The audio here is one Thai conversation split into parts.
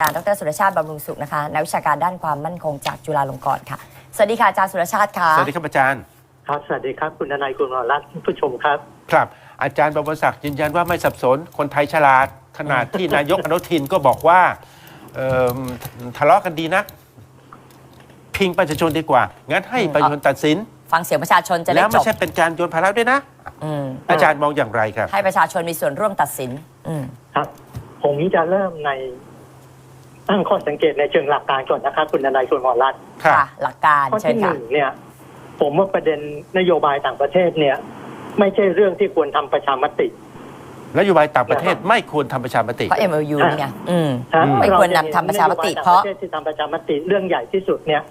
อาจารย์ดรสุรชาติบำรุงสุขนะคะนักวิชาการด้านความมั่นคงจากจุฬาลงกรณ์ค่ะ สวัสดีค่ะอาจารย์สุรชาติค่ะสวัสดีครับอาจารย์ ครับสวัสดีครับคุณทนายคุณหมอรัตน์ผู้ชมครับ ครับ อาจารย์บวรศักดิ์ยืนยันว่าไม่สับสนคนไทยฉลาดขนาดที่นายกอนุทินก็บอกว่าเอิ่มทะเลาะกันดีนะพิงประชาชนดีกว่า งั้นให้ประชาชนตัดสิน ฟังเสียงประชาชนจะได้แล้วจไม่บใช่เป็นการโยนภาระด้วยนะ อืมอาจารย์มองอย่างไรครับ ให้ประชาชนมีส่วนร่วมตัดสินอืม ครับผมจะเริ่มใน ตั้งข้อสังเกตในเชิงหลักการก่อนนะครับคุณทนายคุณหมอรัตน์ครับค่ะ หลักการข้อเชิญที่หค่ะนึ่งเนี่ย ผมว่าประเด็นนโยบายต่างประเทศเนี่ย ไม่ใช่เรื่องที่ควรทำประชามตินโยบายต่างประเทศไม่ควรทำประชามติเพราะ MOU นี่ไงอืมฮะอืมไม่ควรนำทำประชามตินโยบยเพราะต่งประเทศที่ทำประชามติเรื่องใหญ่ที่สุดเนี่ย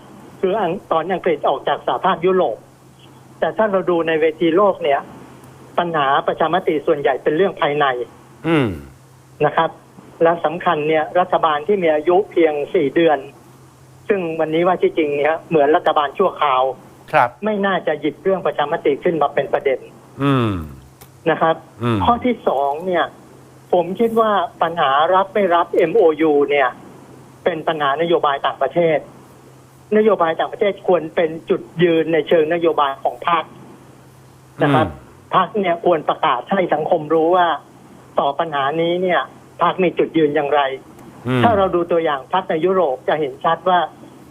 คืออังตอนอังกฤษออกจากสหภาพยุโรป แต่ถ้าเราดูในเวทีโลกเนี่ย ปัญหาประชามติส่วนใหญ่เป็นเรื่องภายในอืมนะครับ และสำคัญเนี่ยรัฐบาลที่มีอายุเพียงสี่เดือน ซึ่งวันนี้ว่าที่จริงเนี่ยเหมือนรัฐบาลชั่วคราวครับ ไม่น่าจะหยิบเรื่องประชามติขึ้นมาเป็นประเด็น อืมนะครับอืมข้อที่สองเนี่ย ผมคิดว่าปัญหารับไม่รับ MOU เนี่ย เป็นปัญหานโยบายต่างประเทศ นโยบายต่างประเทศควรเป็นจุดยืนในเชิงนโยบายของพรรคนะครับพรรคเนี่ยควรประกาศให้สังคมรู้ว่า ต่อปัญหานี้เนี่ย พรรคมีจุดยืนอย่างไรอืมถ้าเราดูตัวอย่างพรรคในยุโรปจะเห็นชัดว่า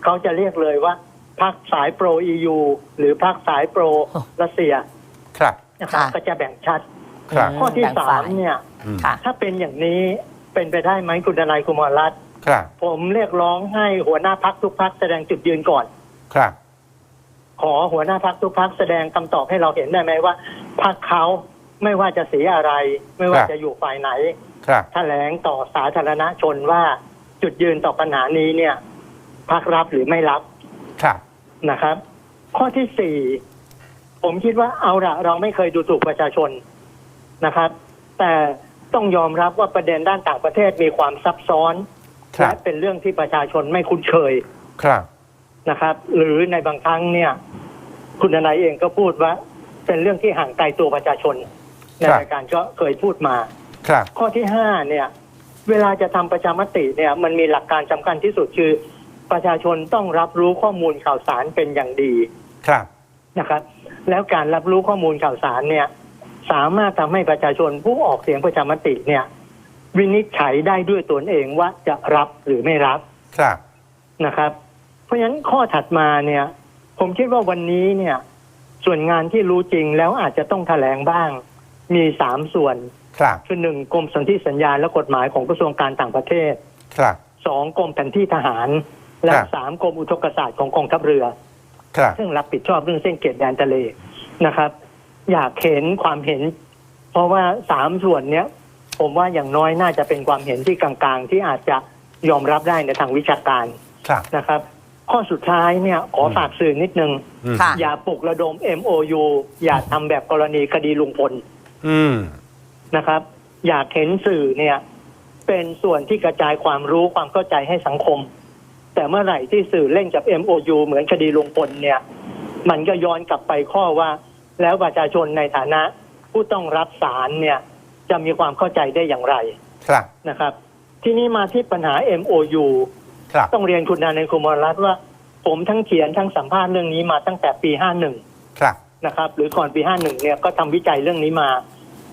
เขาจะเรียกเลยว่าพรรคสายโปร EU หรือพรรคสายโปรรัสเซีย ครับนะครับค่ะก็จะแบ่งชัดครับข้อที่แบ่งสาฝ่ามยเนี่ยอืมค่ะถ้าเป็นอย่างนี้เป็นไปได้ไหมคุณทนายคุณหมอรัตน์ครับ ผมเรียกร้องให้หัวหน้าพักทุกพักแสดงจุดยืนก่อน ครับ ขอหัวหน้าพักทุกพักแสดงคำตอบให้เราเห็นได้ไหมว่าพักเขาไม่ว่าจะสีอะไร ไม่ว่าจะอยู่ฝ่ายไหนครับ แถลงต่อสาธารณชนว่าจุดยืนต่อปัญหานี้เนี่ยพักรับหรือไม่รับครับนะครับ ข้อที่สี่ผมคิดว่าเอาละเราไม่เคยดูถูกประชาชนนะครับ แต่ต้องยอมรับว่าประเด็นด้านต่างประเทศมีความซับซ้อนครัและบเป็นเรื่องที่ประชาชนไม่คุ้นเคยครับนะครับ หรือในบางครั้งเนี่ย คุณทนายเองก็พูดว่า เป็นเรื่องที่ห่างไกลตัวประชาชน ในครับรายการก็เคยพูดมา ครับ ข้อที่ห้าเนี่ย เวลาจะทำประชามติเนี่ย มันมีหลักการสำคัญที่สุดคือ ประชาชนต้องรับรู้ข้อมูลข่าวสารเป็นอย่างดี ครับนะครับ แล้วการรับรู้ข้อมูลข่าวสารเนี่ย สามารถทำให้ประชาชนผู้ออกเสียงประชามติเนี่ย วินิจฉัยได้ด้วยตนเองว่าจะรับหรือไม่รับครับนะครับ เพราะฉะนั้นข้อถัดมาเนี่ย ผมคิดว่าวันนี้เนี่ย ส่วนงานที่รู้จริงแล้วอาจจะต้องแถลงบ้าง มีสามส่วน ครับคือหนึ่งกรมสนธิสัญญาและกฎหมายของกระทรวงการต่างประเทศครับสองกรมแผนที่ทหาร และครับสามกรมอุทกศาสตร์ของกองทัพเรือ ครับ ซึ่งรับผิดชอบเรื่องเส้นเขตแดนทะเลนะครับ อยากเห็นความเห็น เพราะว่าสามส่วนเนี้ย ผมว่าอย่างน้อยน่าจะเป็นความเห็นที่กลางๆ ที่อาจจะยอมรับได้ในทางวิชาการครับนะครับ ข้อสุดท้ายเนี่ยขอฝากสื่อนิดนึงอืมค่ะอย่าปลุกระดม MOU อย่าทำแบบกรณีคดีลุงพล อืม นะครับ อยากเห็นสื่อเนี่ย เป็นส่วนที่กระจายความรู้ความเข้าใจให้สังคม แต่เมื่อไหร่ที่สื่อเล่นกับ MOU เหมือนคดีลุงพลเนี่ย มันก็ย้อนกลับไปข้อว่า แล้วประชาชนในฐานะผู้ต้องรับสารเนี่ย จะมีความเข้าใจได้อย่างไรครับนะครับ ที่นี้มาที่ปัญหา MOU ครับต้องเรียนคุณนายในคุมรรัตน์ว่า ผมทั้งเขียนทั้งสัมภาษณ์เรื่องนี้มาตั้งแต่ปี 51 ครับนะครับ หรือก่อนปี 51 เนี่ยก็ทำวิจัยเรื่องนี้มา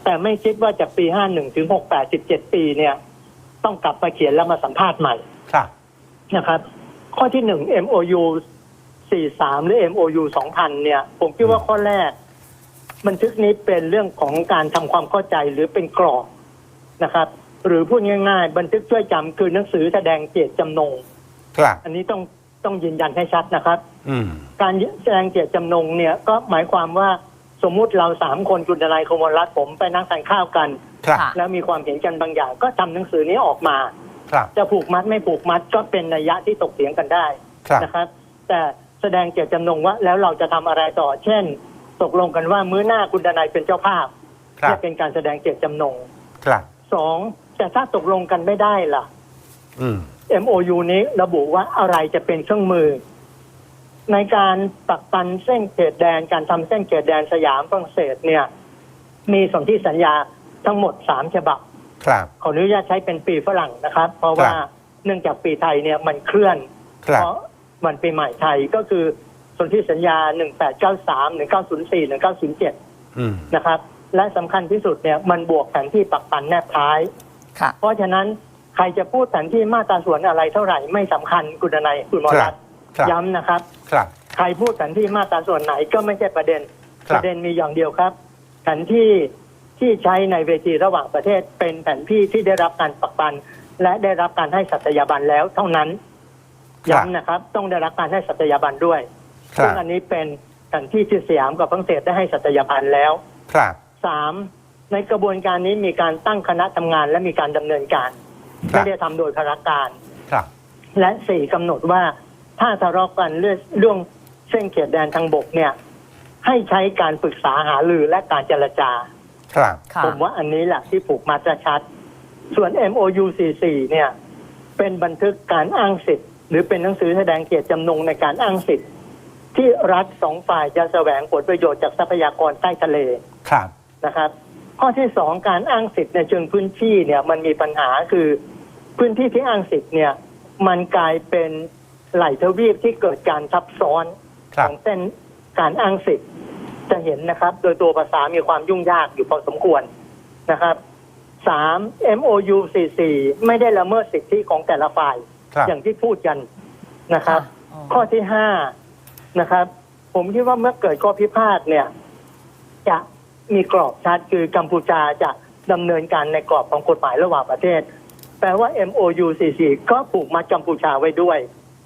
แต่ไม่คิดว่าจากปี 51 ถึง 68 17 ปีเนี่ย ต้องกลับมาเขียนแล้วมาสัมภาษณ์ใหม่ครับนะครับ ข้อที่หนึ่ง MOU 43 หรือ MOU 2000 เนี่ย ผมคิดว่าข้อแรก บันทึกนี้เป็นเรื่องของการทำความเข้าใจหรือเป็นกรอบนะครับ หรือพูดง่ายๆ บันทึกช่วยจำคือหนังสือแสดงเจตจำนงครับอันนี้ต้องต้องยืนยันให้ชัดนะครับอืมการแสดงเจตจำนงเนี่ยก็หมายความว่า สมมุติเราสามคนคุณทนายคมลรัตน์ผมไปนั่งทานข้าวกัน ครับค่ะแล้วมีความเห็นกันบางอย่าง ก็ทำหนังสือนี้ออกมา ครับ จะผูกมัดไม่ผูกมัดก็เป็นนัยยะที่ตกเถียงกันได้ครับ นะครับ แต่แสดงเจตจำนงว่าแล้วเราจะทำอะไรต่อ เช่น ตกลงกันว่ามื้อหน้าคุณทนายเป็นเจ้าภาพครับเนี่ยเป็นการแสดงเจตจำนงครับ สองแต่ถ้าตกลงกันไม่ได้ล่ะ อืม MOU นี้ระบุว่าอะไรจะเป็นเครื่องมือ ในการปักปันเส้นเขตแดน การทำเส้นเขตแดนสยามฝรั่งเศสเนี่ย มีสนธิสัญญาทั้งหมดสามฉบับ ครับขออนุญาตใช้เป็นปีฝรั่งนะครับ เพราะว่าครับเนื่องจากปีไทยเนี่ยมันเคลื่อนครับเพราะมันปีใหม่ไทยก็คือสนธิสัญญา 1893 1904 1907อืมนะครับ และสำคัญที่สุดเนี่ยมันบวกแผนที่ปักปันแนบท้ายค่ะเพราะฉะนั้นใครจะพูดแผนที่มาตราส่วนอะไรเท่าไหร่ไม่สำคัญคุณดนัยคุณหมอครัรับฐ ครับ ย้ำนะครับ ครับ ใครพูดแผนที่มาตราส่วนไหนก็ไม่ใช่ประเด็น คปรับ ระเด็นมีอย่างเดียวครับแผนที่ที่ใช้ในเวทีระหว่างประเทศเป็นแผนที่ที่ได้รับการปักปัน และได้รับการให้สัตยาบันแล้วเท่านั้นครับ ย้ำนะครับ ต้องได้รับการให้สัตยาบันด้วยครัซึ่งบ อันนี้เป็นแผนที่ที่สยามกับฝรั่งเศสได้ให้สัตยาบันแล้ว ครับ สามในกระบวนการนี้มีการตั้งคณะทำงานและมีการดำเนินการ ครัไม่บได้ทำโดยพราการ ครับ และสี่กำหนดว่า ถ้าทะเลาะกันเรื่องเรื่องเส้นเขตแดนทางบกเนี่ย ให้ใช้การปรึกษาหารือและการเจรจา ครับ ค่ะ ผมว่าอันนี้แหละที่ผูกมัดจะชัด ส่วน MOU 44เนี่ย เป็นบันทึกการอ้างสิทธิ์ หรือเป็นหนังสือแสดงเกียรติจำนงในการอ้างสิทธิ์ ที่รัฐสองฝ่ายจะแสวงผลประโยชน์จากทรัพยากรใต้ทะเลครับ นะครับ ข้อที่สองการอ้างสิทธิ์ในเชิงพื้นที่เนี่ยมันมีปัญหาคือพื้นที่ที่อ้างสิทธิ์เนี่ย มันกลายเป็นไหลทวีปที่เกิดการซับซ้อนคขรับองเส้นการอ้างสิทธิ์จะเห็นนะครับ โดยตัวภาษามีความยุ่งยากอยู่พอสมควรนะครับสาม MOU 44ไม่ได้ละเมิดสิทธิของแต่ละฝ่ายครับอย่างที่พูดกันนะครับอ๋อข้อที่ห้านะครับ ผมคิดว่าเมื่อเกิดข้อพิพาทเนี่ย จะมีกรอบชัดคือกัมพูชาจะดำเนินการในกรอบของกฎหมายระหว่างประเทศ แปลว่า MOU 44ก็ผูกมัดกัมพูชาไว้ด้วย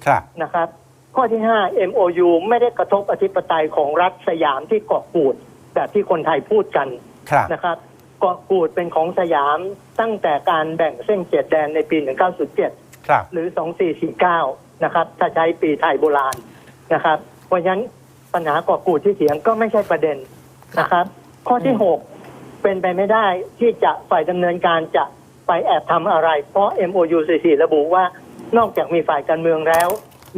ครับนะครับ ข้อที่ 5 MOU ไม่ได้กระทบอธิปไตยของรัฐสยามที่เกาะกูดแบบที่คนไทยพูดกันครับนะครับ เกาะกูดเป็นของสยามตั้งแต่การแบ่งเส้นเขตแดนในปี 1907ครับหรือ 2449 นะครับ ถ้าใช้ปีไทยโบราณนะครับ เพราะฉะนั้นปัญหาเกาะกูดที่เถียงก็ไม่ใช่ประเด็นนะครับ ข้อที่ 6 เป็นไปไม่ได้ที่จะฝ่ายดำเนินการจะไปแอบทำอะไร เพราะ MOU 44ระบุว่า นอกจากมีฝ่ายการเมืองแล้ว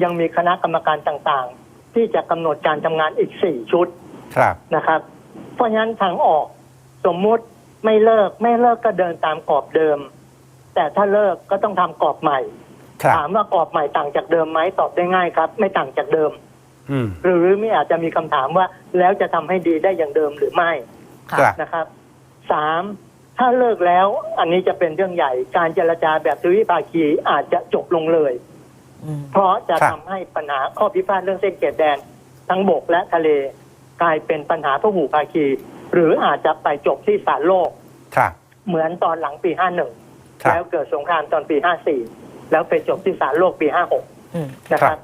ยังมีคณะกรรมการต่างๆ ที่จะกำหนดการทำงานอีก4ชุดครับนะครับ เพราะฉะนั้นทางออกสมมุติไม่เลิกไม่เลิกก็เดินตามกรอบเดิม แต่ถ้าเลิกก็ต้องทำกรอบใหม่ครับถามว่ากรอบใหม่ต่างจากเดิมไหมตอบได้ง่ายครับ ไม่ต่างจากเดิมอืมหรือไม่อาจจะมีคำถามว่าแล้วจะทำให้ดีได้อย่างเดิมหรือไม่ค่ะครับนะครับสาม ถ้าเลิกแล้วอันนี้จะเป็นเรื่องใหญ่ การเจรจาแบบทวิภาคีอาจจะจบลงเลยอืมเพราะจะครับทำให้ปัญหาข้อพิพาทเรื่องเส้นเขตแดน ทั้งบกและทะเล กลายเป็นปัญหาพหุภาคี หรืออาจจะไปจบที่ศาลโลก ครับ เหมือนตอนหลังปีครั51บแล้วเกิดสงครามตอนปี 54 แล้วไปจบที่ศาลโลกปี 56อืมนะคครัรับบ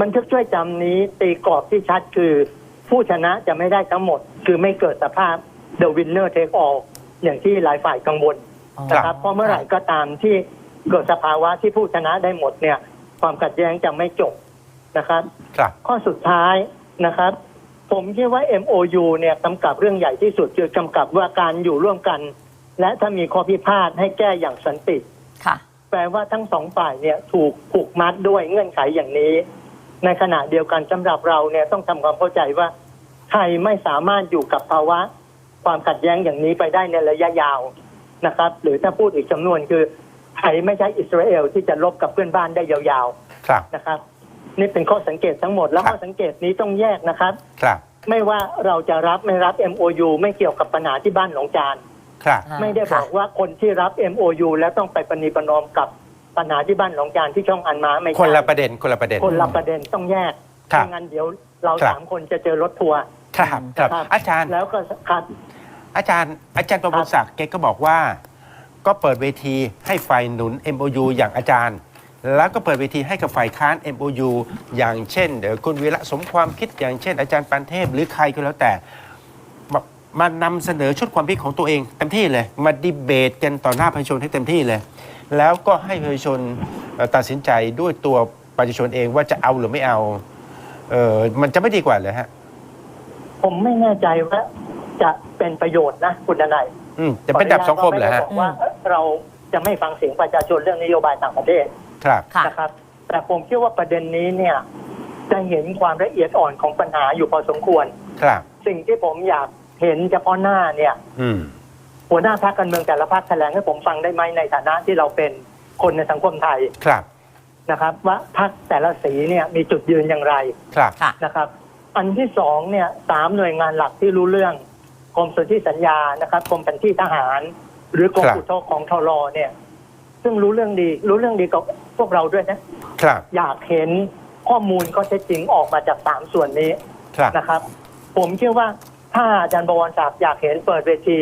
บันทึกช่วยจำนี้ตีกรอบที่ชัดคือ ผู้ชนะจะไม่ได้ทั้งหมด คือไม่เกิดสภาพ the winner take all อย่างที่หลายฝ่ายกังวลอ๋อนะครับเพราะเมื่อไหร่ก็ตามที่เกิดสภาวะที่ผู้ชนะได้หมดเนี่ย ความขัดแย้งจะไม่จบนะครับครับข้อสุดท้ายนะครับ ผมคิดว่า MOU เนี่ยกำกับเรื่องใหญ่ที่สุดคือกำกับว่าการอยู่ร่วมกัน และถ้ามีข้อพิพาทให้แก้อย่างสันติค่ะแปลว่าทั้งสองฝ่ายเนี่ยถูกผูกมัดด้วยเงื่อนไขอย่างนี้ ในขณะเดียวกันสำหรับเราเนี่ยต้องทำความเข้าใจว่าไทยไม่สามารถอยู่กับภาวะ ความขัดแย้งอย่างนี้ไปได้ในระยะยาวนะครับ หรือถ้าพูดอีกจำนวนคือไทยไม่ใช่อิสราเอลที่จะลบกับเพื่อนบ้านได้ยาวครับๆนะครับ นี่เป็นข้อสังเกตทั้งหมดแล้วครับข้อสังเกตนี้ต้องแยกนะครับครับ ไม่ว่าเราจะรับไม่รับ MOU ไม่เกี่ยวกับปัญหาที่บ้านหนองจานครับอ่าไม่ได้บอกว่าคนที่รับ MOU แล้วต้องไปปณีประนอมกับปัญหาที่บ้านหนองจานที่ช่องอันมาไม่ใช่คนละประเด็นคนละประเด็นคนละประเด็นต้องแยกครับไม่งั้นเดี๋ยวเราครับสามคนจะเจอรถทัวร์ ครับครับนะครับ อาจารย์แล้วก็ครับ อาจารย์อาจารย์ประมวลศักดิ์แกก็บอกว่า ก็เปิดเวทีให้ฝ่ายหนุน MOU อย่างอาจารย์ แล้วก็เปิดเวทีให้กับฝ่ายค้าน MOU อย่างเช่นเดี๋ยวคุณวีระสมความคิดอย่างเช่น อาจารย์ปันเทพหรือใครก็แล้วแต่มามานำเสนอชุดความคิดของตัวเองเต็มที่เลย มาดีเบตกันต่อหน้าประชาชนให้เต็มที่เลย แล้วก็ให้ประชาชนเอ่อตัดสินใจด้วยตัวประชาชนเองว่าจะเอาหรือไม่เอาเออมันจะไม่ดีกว่าเลยฮะ ผมไม่แน่ใจว่าจะเป็นประโยชน์นะคุณดนัยอืมจะเป็นดับสังคมเหรอฮะขออนุญาตว่าไม่ได้บอกว่าเราจะไม่ฟังเสียงประชาชนเรื่องนโยบายต่างประเทศครับค่ะนะครับ แต่ผมคิดว่าประเด็นนี้เนี่ยจะเห็นความละเอียดอ่อนของปัญหาอยู่พอสมควร ครับ สิ่งที่ผมอยากเห็นเฉพาะหน้าเนี่ย อืมหัวหน้าพรรคการเมืองแต่ละพรรคแถลงให้ผมฟังได้ไหมในฐานะที่เราเป็นคนในสังคมไทยครับนะครับ ว่าพรรคแต่ละสีเนี่ยมีจุดยืนอย่างไรครับค่ะนะครับ อันที่สองเนี่ยสามหน่วยงานหลักที่รู้เรื่องกรมสนธิสัญญานะครับกรมแผนที่ทหาร หรือกรมครับอุทกของทรเนี่ย ซึ่งรู้เรื่องดี รู้เรื่องดีกับพวกเราด้วยนะครับอยากเห็นข้อมูลข้อเท็จจริงออกมาจากสามส่วนนี้ครับนะครับ ผมเชื่อว่าถ้าอาจารย์บวรศักดิ์อยากเห็นเปิดเวที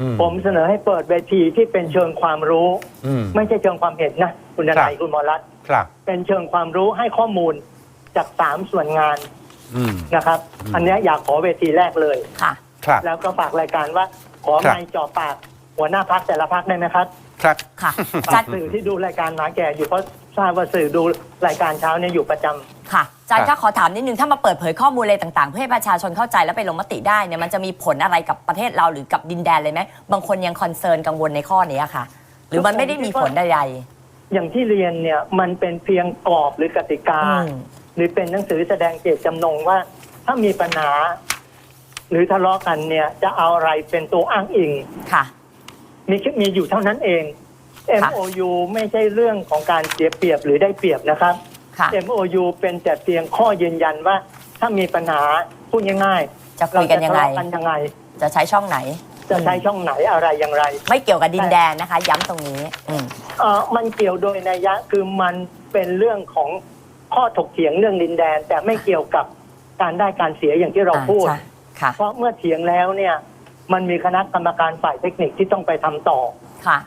อืมผมเสนอให้เปิดเวทีที่เป็นเชิงความรู้อืมไม่ใช่เชิงความเห็นนะ คุณดครันายบคุณหมอรัตน์ครับเป็นเชิงความรู้ให้ข้อมูลจากสามส่วนงาน อืม นะครับ อืม อันเนี้ยอยากขอเวทีแรกเลย ค่ะ ครับ แล้วก็ฝากรายการว่าขอครับ ไม่จ่อปากหัวหน้าพักแต่ละพักได้ไหมครับครับ ค่ะฝาอากจารย์สื่อที่ดูรายการหมาแก่อยู่เพราะทราบว่าสื่อดูรายการเช้าเนี่ยอยู่ประจำค่ะอาจารย์ครัก็บขอถามนิดนึง ถ้ามาเปิดเผยข้อมูลอะไรต่างๆ เพื่อให้ประชาชนเข้าใจแล้วไปลงมติได้เนี่ย มันจะมีผลอะไรกับประเทศเราหรือกับดินแดนเลยไหม บางคนยังคอนเซิร์นกังวลในข้อนี้ค่ะ หรือมันไม่ได้มีผลใดอย่างที่เรียนเนี่ยมันเป็นเพียงกรอบหรือกติกาๆอืม หรือเป็นหนังสือแสดงเจตจำนงว่า ถ้ามีปัญหา หรือทะเลาะกันเนี่ย จะเอาอะไรเป็นตัวอ้างอิง ค่ะ มีแค่มีอยู่เท่านั้นเองค่ะ MOU ไม่ใช่เรื่องของการเสียเปรียบหรือได้เปรียบนะครับ ค่ะ MOU เป็นแต่เพียงข้อยืนยันว่า ถ้ามีปัญหาพูดง่ายจะๆคุยกันยังไงเราจะทะเลาะกันยังไง จะใช้ช่องไหน จะใช้ช่องไหนอะไรอย่างไร ไม่เกี่ยวกับดินแดนนะคะ ย้ำตรงนี้ อืม เอ่อมันเกี่ยวโดยนัยยะคือมันเป็นเรื่องของ ข้อถกเถียงเรื่องดินแดน แต่ไม่เกี่ยวกับการได้การเสียอย่างที่เราพูด อ่าใช่ค่ะเพราะเมื่อเถียงแล้วเนี่ยมันมีคณะกรรมการฝ่ายเทคนิคที่ต้องไปทำต่อค่ะ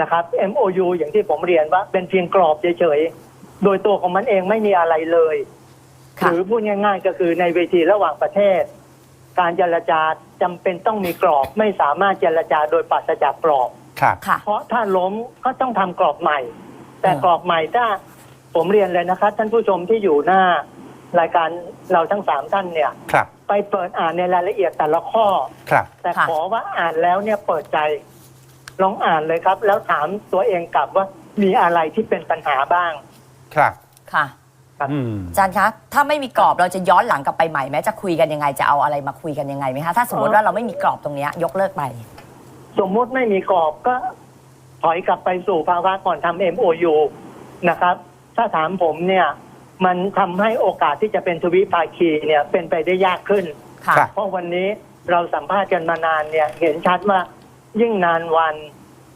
นะครับ MOU อย่างที่ผมเรียนว่าเป็นเพียงกรอบเฉยๆ โดยตัวของมันเองไม่มีอะไรเลย หค่ะ รือพูดง่าย ๆ ก็คือในเวทีระหว่างประเทศ การเจรจาจำเป็นต้องมีกรอบไม่สามารถเจรจาโดยปราศจากกรอบ ครับ ค่ะ เพราะถ้าล้มก็ต้องทำกรอบใหม่ แต่อืมกรอบใหม่ถ้า ผมเรียนเลยนะครับท่านผู้ชมที่อยู่หน้ารายการเราทั้งสามท่านเนี่ย ครับ ไปเปิดอ่านในรายละเอียดแต่ละข้อ ครับ แต่ค่ะ ขอว่าอ่านแล้วเนี่ยเปิดใจ ลองอ่านเลยครับ แล้วถามตัวเองกลับว่ามีอะไรที่เป็นปัญหาบ้าง ครับค่ะครับ อืม อาจารย์คะ ถ้าไม่มีกรอบเราจะย้อนหลังกลับไปใหม่ไหมจะคุยกันยังไงจะเอาอะไรมาคุยกันยังไงไหมคะถ้าสมมติว่าเราไม่มีกรอบตรงเนี้ยยกเลิกไปสมมุติไม่มีกรอบก็ถอยกลับไปสู่ภาวะก่อนทำ MOU นะครับ ถ้าถามผมเนี่ย มันทำให้โอกาสที่จะเป็นทวิภาคีเนี่ยเป็นไปได้ยากขึ้น ค่ะครับเพราะวันนี้เราสัมภาษณ์กันมานานเนี่ย เห็นชัดว่ายิ่งนานวัน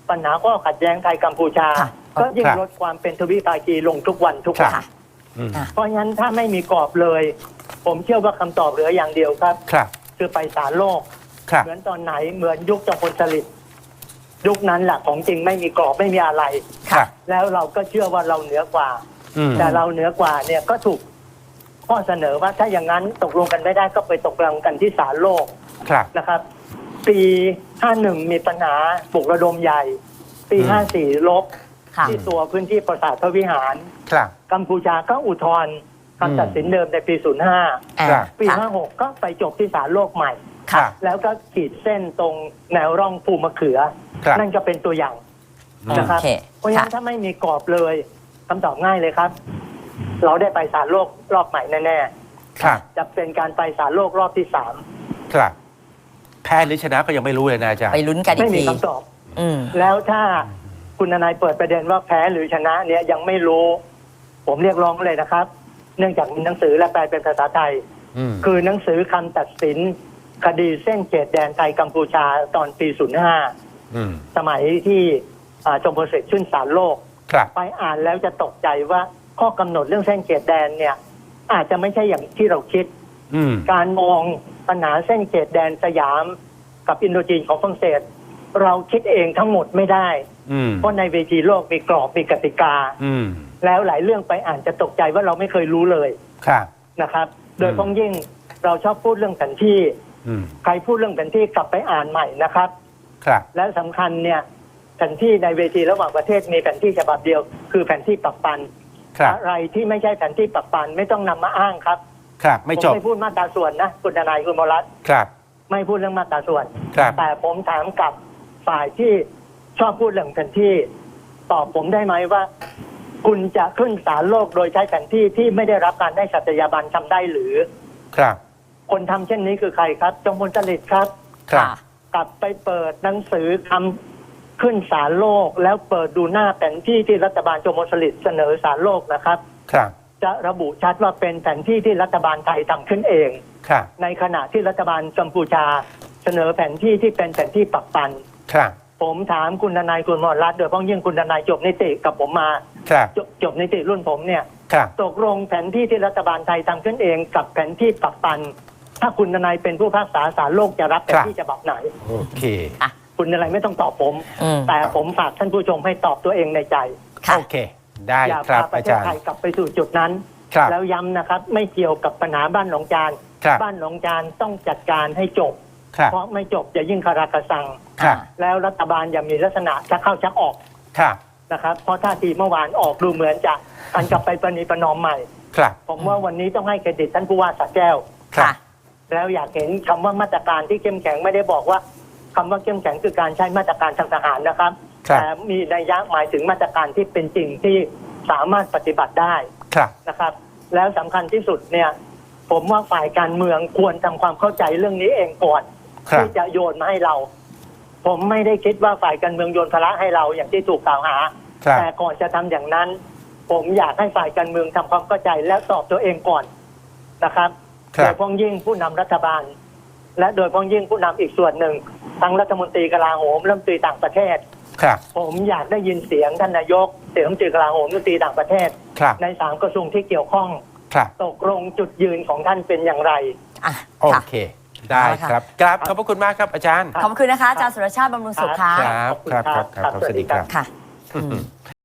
ปัญหาข้อขัดแย้งไทยกัมพูชา ค่ะ ก็ยิ่งครับลดความเป็นทวิภาคีลงทุกวันทุกวัน ค่ะ อืมอะเพราะงั้นถ้าไม่มีกรอบเลย ผมเชื่อว่าคำตอบเหลืออย่างเดียวครับ ครับ คือไปศาลโลก ครับ เหมือนตอนไหนเหมือนยุคจอมพลสฤษดิ์ ยุคนั้นแหละของจริงไม่มีกรอบไม่มีอะไรครับแล้วเราก็เชื่อว่าเราเหนือกว่า อืม แต่เราเหนือกว่าเนี่ยก็ถูกข้อเสนอว่าถ้าอย่างนั้นตกลงกันไม่ได้ก็ไปตกลงกันที่ศาลโลก ครับ นะครับ ปี 51 มีปัญหาปลุกระดมใหญ่ ปี อืม 54 ลบค่ะ ที่ตัวพื้นที่ปราสาทพระวิหาร ครับ กัมพูชาก็อุทธรณ์อืม คำตัดสินเดิมในปี05ครับปีค่ะ56 ก็ไปจบที่ศาลโลกใหม่ ครับแล้วก็ขีดเส้นตรงแนวร่องภูมะเขือ ครับ นั่นก็เป็นตัวอย่างนะครับ โอเคเพราะฉะนั้ค่ะนถ้าไม่มีกรอบเลยคำตอบง่ายเลยครับ เราได้ไปศาลโลกรอบใหม่แน่ครับๆจะเป็นการไปศาลโลกรอบที่สามครับ แพ้หรือชนะก็ยังไม่รู้เลยนะอาจารย์ ไปลุ้นกันอีไม่กมีทีคำตอบ อืม แล้วถ้าคุณนายเปิดประเด็นว่าแพ้หรือชนะเนี่ยยังไม่รู้ ผมเรียกร้องเลยนะครับ เนื่องจากมีหนังสือและแปลเป็นภาษาไทย อืม คือหนังสือคำตัดสิน คดีเส้นเขตแดนไทยกัมพูชาตอนปี 05อืมสมัยที่อ่าจอมพลสฤษดิ์ขึ้นศาลโลกครับไปอ่านแล้วจะตกใจว่าข้อกำหนดเรื่องเส้นเขตแดนเนี่ย อาจจะไม่ใช่อย่างที่เราคิดอืมการมองปัญหาเส้นเขตแดนสยาม กับอินโดจีนของฝรั่งเศส เราคิดเองทั้งหมดไม่ได้อืมเพราะในเวทีโลกมีกรอบมีกติกาอืมแล้วหลายเรื่องไปอ่านจะตกใจว่าเราไม่เคยรู้เลยครับนะครับ โดยอืมเฉพ้องยิ่งเราชอบพูดเรื่องแผนที่อืม ใครพูดเรื่องแผนที่กลับไปอ่านใหม่นะครับ ครับ และสำคัญเนี่ยแผนที่ในเวทีระหว่างประเทศมีแผนที่ฉบับเดียว คือแผนที่ปักปันครับอะไรที่ไม่ใช่แผนที่ปักปันไม่ต้องนำมาอ้างครับ ครับไม่ผมจบไม่พูดมาตราส่วนนะคุณทนายคุณมรัตน์ครับ ไม่พูดเรื่องมาตราส่วนครับแต่ผมถามกับฝ่ายที่ชอบพูดเรื่องแผนที่ ตอบผมได้ไหมว่า คุณจะขึ้นศาลโลกโดยใช้แผนที่ที่ไม่ได้รับการได้สัตยาบันทำได้หรือ ครับ คนทำเช่นนี้คือใครครับ จงพลจริตครับครับค่ะกลับไปเปิดหนังสือคำขึ้นศาลโลก แล้วเปิดดูหน้าแผนที่ที่รัฐบาลโจโมสลิดเสนอศาลโลกนะครับ ครับ จะระบุชัดว่าเป็นแผนที่ที่รัฐบาลไทยทำขึ้นเองครับในขณะที่รัฐบาลกัมพูชาเสนอแผนที่ที่เป็นแผนที่ปักปันครับผมถามคุณทนายคุณหมอรัฐโดยเฉพาะยิ่งคุณทนายจบนิติกับผมมาครับจบจบนิติรุ่นผมเนี่ยครับตกลงแผนที่ที่รัฐบาลไทยทำขึ้นเองกับแผนที่ปักปัน ถ้าคุณทนายเป็นผู้พิพากษาศาลโลกจะรับแผนที่ฉบับไหน โอเคคุณทนายไม่ต้องตอบผม อืม แต่ผมฝากท่านผู้ชมให้ตอบตัวเองในใจ ค่ะ โอเค ได้อย่าครับพาประอาเทศจารย์ไทยกลับไปสู่จุดนั้น ครับ แล้วย้ำนะครับ ไม่เกี่ยวกับปัญหาบ้านหนองจานครับ บ้านหนองจานต้องจัดการให้จบ ครับ เพราะไม่จบจะยิ่งคาราคาซัง ครับ แล้วรัฐบาลอย่ามีลักษณะชักเข้าชักออกครับ นะครับ เพราะท่าทีเมื่อวานออกดูเหมือนจะกันกลับไปประนีประนอมใหม่ ครับ ผมว่าวันนี้ต้องให้เครดิตท่านผู้ว่าสระแก้ว ครับ ค่ะ แล้วอยากเห็นคำว่ามาตรการที่เข้มแข็งไม่ได้บอกว่าคำว่าเข้มแข็งคือการใช้มาตรการทางทหารนะครับครับแต่มีนัยยะหมายถึงมาตรการที่เป็นจริงที่สามารถปฏิบัติได้ครับนะครับ แล้วสำคัญที่สุดเนี่ย ผมว่าฝ่ายการเมืองควรทำความเข้าใจเรื่องนี้เองก่อนครับที่จะโยนมาให้เรา ผมไม่ได้คิดว่าฝ่ายการเมืองโยนภาระให้เราอย่างที่ถูกกล่าวหาครับแต่ก่อนจะทำอย่างนั้น ผมอยากให้ฝ่ายการเมืองทำความเข้าใจและตอบตัวเองก่อนนะครับครั โดบยเฉพ้องยิ่งผู้นำรัฐบาล และโดยเฉพ้องยิ่งผู้นำอีกส่วนหนึ่ง ทั้งรัฐมนตรีกลาโหมรัฐมนตรีต่างประเทศครับผมอยากได้ยินเสียงท่านนายกเสียงรัฐมนตรีกลาโหมรัฐมนตรีต่างประเทศครับในสามกระทรวงที่เกี่ยวข้องครับตกลงจุดยืนของท่านเป็นอย่างไรอะโอค่ะเค ได้เอาละค่ะครับกราบขอบพระคุณมากครับอาจารย์ ขอบคุณนะคะอาจารย์สุรชาติบำรุงสุขค่ะครับครับครับครับครับสวัสดีครับค่ะอืม